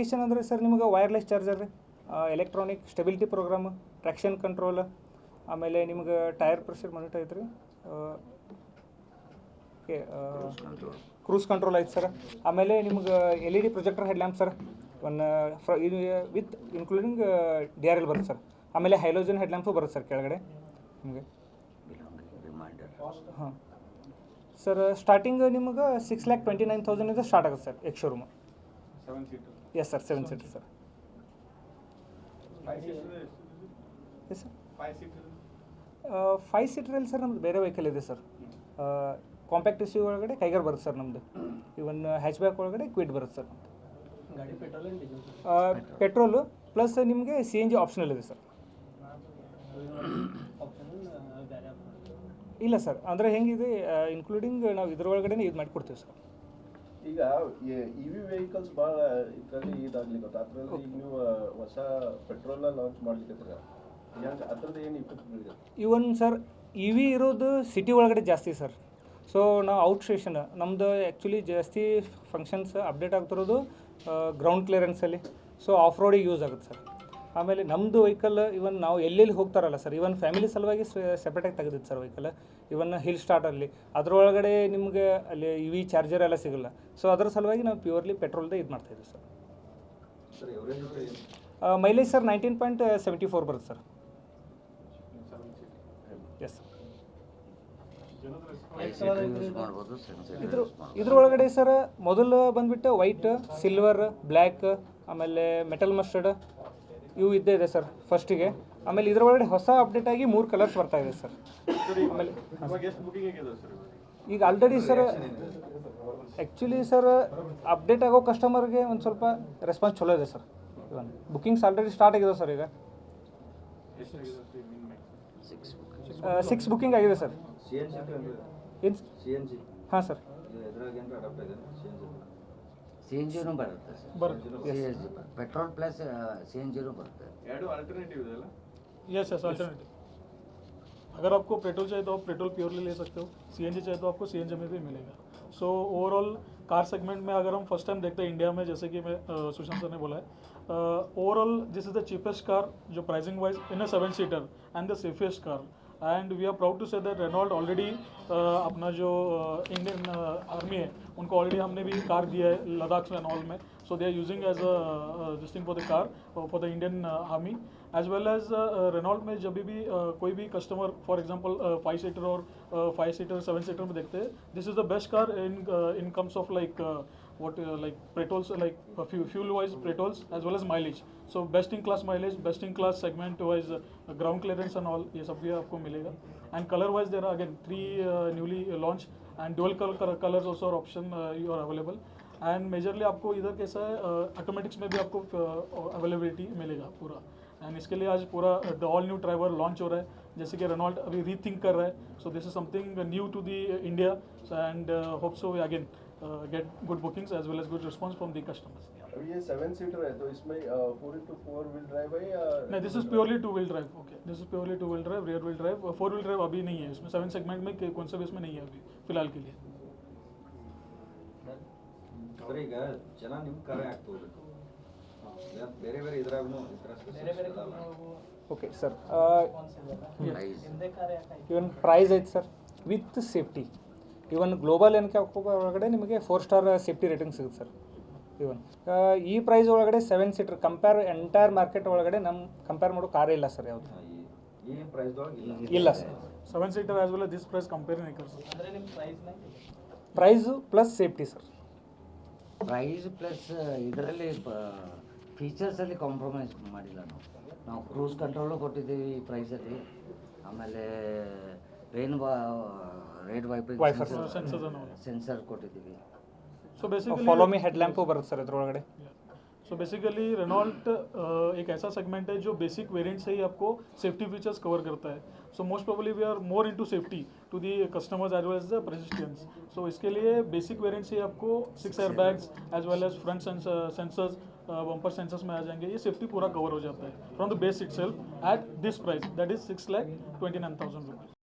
Specification ಅಂದರೆ sir ನಿಮಗೆ wireless charger ರೀ electronic stability program traction control ಆಮೇಲೆ ನಿಮ್ಗೆ ಟೈರ್ ಪ್ರೆಷರ್ ಮಾನಿಟರ್ ಐತ್ರಿ ಓಕೆ ಕ್ರೂಸ್ ಕಂಟ್ರೋಲ್ ಐತೆ ಸರ್ ಆಮೇಲೆ ನಿಮ್ಗೆ L E D projector head lamp sir one ಫ್ರ ಇದು with including D R L ಬರುತ್ತೆ ಸರ್ ಆಮೇಲೆ ಹೈಲೋಜನ್ ಹೆಡ್ ಲ್ಯಾಂಪು ಬರುತ್ತೆ ಸರ್ ಕೆಳಗಡೆ ನಿಮಗೆ. ಹಾಂ. ಸರ್ ಸ್ಟಾರ್ಟಿಂಗ್ ನಿಮ್ಗೆ ಸಿಕ್ಸ್ ಲ್ಯಾಕ್ ಟ್ವೆಂಟಿ ನೈನ್ ತೌಸಂಡಿಂದ ಸ್ಟಾರ್ಟ್ ಆಗುತ್ತೆ sir ex showroom yes sir seven seater sir yes sir five ಸೀಟ್ರಲ್ಲಿ sir ನಮ್ದು ಬೇರೆ ವೆಹಿಕಲ್ ಇದೆ ಸರ್ ಕಾಂಪ್ಯಾಕ್ಟ್ ಸಿ ಒಳಗಡೆ ಕೈಗರ್ ಬರುತ್ತೆ ಸರ್ ನಮ್ಮದು ಇವನ್ ಹ್ಯಾಚ್ ಬ್ಯಾಕ್ ಒಳಗಡೆ ಕ್ವಿಟ್ ಬರುತ್ತೆ ಸರ್ ಪೆಟ್ರೋಲು ಪ್ಲಸ್ ನಿಮಗೆ ಸಿ ಎನ್ ಜಿ ಆಪ್ಷನಲ್ ಇದೆ ಸರ್ ಇಲ್ಲ ಸರ್ ಅಂದರೆ ಹೆಂಗಿದೆ ಇನ್ಕ್ಲೂಡಿಂಗ್ ನಾವು ಇದ್ರೊಳಗಡೆ ಇದು ಮಾಡಿಕೊಡ್ತೀವಿ ಸರ್ ಈಗ ಇ ವಿ ವೆಹಿಕಲ್ಸ್ ಭಾಳ ಇದರಲ್ಲಿ ಇದಾಗ್ಲಿಕ್ಕೆ ಅದರಲ್ಲಿ ಈಗ ನೀವು ಹೊಸ ಪೆಟ್ರೋಲ್ ಲಾಂಚ್ ಮಾಡ್ಲಿಕ್ಕೆ ಹೆಂಗೆ ಅದ್ರದ್ದು ಏನು ಇಫೆಕ್ಟ್ ಬೀಳಿದೆ ಇವನ್ ಸರ್ ಇ ವಿ ಇರೋದು ಸಿಟಿ ಒಳಗಡೆ ಜಾಸ್ತಿ ಸರ್. ಸೊ ನಾವು ಔಟ್ ಸ್ಟೇಷನ್ ನಮ್ಮದು ಆ್ಯಕ್ಚುಲಿ ಜಾಸ್ತಿ ಫಂಕ್ಷನ್ಸ್ ಅಪ್ಡೇಟ್ ಆಗ್ತಿರೋದು ಗ್ರೌಂಡ್ ಕ್ಲಿಯರೆನ್ಸಲ್ಲಿ ಸೊ ಆಫ್ ರೋಡಿಗೆ ಯೂಸ್ ಆಗುತ್ತೆ ಸರ್. ಆಮೇಲೆ ನಮ್ಮದು ವೆಹಿಕಲ್ ಇವನ್ ನಾವು ಎಲ್ಲೆಲ್ಲಿ ಹೋಗ್ತಾರಲ್ಲ ಸರ್ ಇವನ್ ಫ್ಯಾಮಿಲಿ ಸಲುವಾಗಿ ಸೆಪ್ರೇಟಾಗಿ ತೆಗೆದಿತ್ತು ಸರ್ ವೆಹಿಕಲ್ ಇವನ್ ಹಿಲ್ ಸ್ಟಾರ್ಟಲ್ಲಿ ಅದರೊಳಗಡೆ ನಿಮಗೆ ಅಲ್ಲಿ ಇ ವಿ ಚಾರ್ಜರ್ ಎಲ್ಲ ಸಿಗಲ್ಲ. ಸೊ ಅದ್ರ ಸಲುವಾಗಿ ನಾವು ಪ್ಯೂರ್ಲಿ ಪೆಟ್ರೋಲ್ದೇ ಇದು ಮಾಡ್ತಾಯಿದ್ದೀವಿ sir sir mileage sir nineteen point seventy four ಬರುತ್ತೆ ಸರ್ ಎಸ್ ಸೆನ್ಸರ್ ಇದ್ರ ಇದ್ರೊಳಗಡೆ ಸರ್ ಮೊದಲು ಬಂದ್ಬಿಟ್ಟು ವೈಟ್ ಸಿಲ್ವರ್ ಬ್ಲ್ಯಾಕ್ ಆಮೇಲೆ ಮೆಟಲ್ ಮಸ್ಟರ್ಡ್ ಇವು ಇದ್ದೇ ಇದೆ ಸರ್ ಫಸ್ಟಿಗೆ ಆಮೇಲೆ ಇದ್ರೊಳಗಡೆ ಹೊಸ ಅಪ್ಡೇಟ್ ಆಗಿ ಮೂರು ಕಲರ್ಸ್ ಬರ್ತಾ ಇದೆ ಸರ್. ಆಮೇಲೆ ಎಷ್ಟು ಬುಕಿಂಗ್ ಆಗಿದೆ ಸರ್ ಈಗ already sir actually sir update ಆಗೋ ಕಸ್ಟಮರ್ಗೆ ಒಂದು ಸ್ವಲ್ಪ ರೆಸ್ಪಾನ್ಸ್ ಚಲೋ ಇದೆ sir. Even bookings already start ಆಗಿದೆ ಸರ್ ಈಗ. ಸಿಕ್ಸ್ ಬುಕ್ಕಿಂಗ್ ಬುಕಿಂಗ್ ಆಗಿದೆ ಸರ್. ಏನು ಹಾಂ sir. C N G C N ಜಿನೂ ಬರುತ್ತೆ C N G petrol plus C N ಜಿನೂ ಬರುತ್ತೆ ಎರಡು ಆಲ್ಟರ್ನೇಟಿವ್ ಇದೆ ಅಲ್ಲ यस यस अल्टरनेटिव अगर आपको पेट्रोल चाहिए तो आप पेट्रोल प्योरली ले सकते हो सीएनजी चाहिए तो आपको सीएनजी में भी मिलेगा सो ओवरऑल कार सेगमेंट में अगर हम फर्स्ट टाइम देखते हैं इंडिया में जैसे कि मैं अ, सुशांत सर ने बोला है overall this is the cheapest car जो pricing wise in a seven seater and the safest car and we are proud to say that Renault already अपना जो इंडियन आर्मी है उनको ऑलरेडी हमने भी कार दिया है लद्दाख एंड ऑल में. So they are using as a this thing for the car for the Indian army as well as Renault में जब भी uh, कोई भी customer for example five seater और फाइव सीटर सेवन सीटर में देखते हैं this is the best car in in comes of like what uh, like petrols like uh, fuel, wise petrols as well as mileage so best in class mileage best in class segment wise uh, ground clearance and all ये सब भी आपको मिलेगा and color wise there are again three uh, newly launched and dual color colors also are option uh, you are available and majorly आपको इधर कैसा है automatics में भी आपको अवेलेबिलिटी मिलेगा पूरा एंड इसके लिए आज पूरा the all new driver launch हो रहा है जैसे कि रेनॉल्ट अभी रीथिंक कर रहा है so this is something new to the India and hope so again get good bookings as well as good response from the customers अब ये सेवन सीटर है तो इसमें four into four wheel drive है या नहीं this is purely two wheel drive okay this is purely two wheel drive rear wheel drive four wheel drive अभी नहीं है इसमें सेवन सेगमेंट में के- कौन सा भी इसमें नहीं है अभी फिलहाल के लिए ಸರ್ ಈಗ ಜನ ನಿಮ್ಮ ಕಾರೇ ಆಗ್ತಾ ಹೋಗ್ಬೇಕು ಬೇರೆ ಬೇರೆ ಇದ್ರಾಗೂ ಈ ಥರ okay sir price even price ಐತೆ sir with safety even global NCAP ಒಳಗಡೆ ನಿಮಗೆ ಫೋರ್ ಸ್ಟಾರ್ ಸೇಫ್ಟಿ ರೇಟಿಂಗ್ ಸಿಗುತ್ತೆ ಸರ್ ಇವನ್ ಈ ಪ್ರೈಸ್ ಒಳಗಡೆ seven seater compare entire market ಒಳಗಡೆ ನಮ್ಮ ಕಂಪೇರ್ ಮಾಡೋ ಕಾರೇ ಇಲ್ಲ ಸರ್ ಯಾವುದು. ಇಲ್ಲ? Sir seven seater as well this price compare price plus safety sir price plus ಇದರಲ್ಲಿ ಫೀಚರ್ಸಲ್ಲಿ ಕಾಂಪ್ರಮೈಸ್ ಮಾಡಿಲ್ಲ ನಾವು. ನಾವು ಕ್ರೂಸ್ ಕಂಟ್ರೋಲು ಕೊಟ್ಟಿದ್ದೀವಿ ಈ ಪ್ರೈಸಲ್ಲಿ ಆಮೇಲೆ ರೇನ್ ಬಾ raid Wiper. Wiper Sensors and all. Sensor ಕೊಟ್ಟಿದ್ದೀವಿ So basically, follow me head lamp ಬರುತ್ತೆ ಸರ್ ಇದ್ರೊಳಗಡೆ सो बेसिकली रेनॉल्ट एक ऐसा सेगमेंट है जो बेसिक वेरिएंट से ही आपको सेफ्टी फीचर्स कवर करता है so most probably we are more into safety to the customers as well as the persistence so इसके लिए बेसिक वेरिएंट से ही आपको six air bags as well as front sensors bumper sensors में आ जाएंगे ये सेफ्टी पूरा कवर हो जाता है from the base itself at this price that is six lakh twenty nine thousand rupees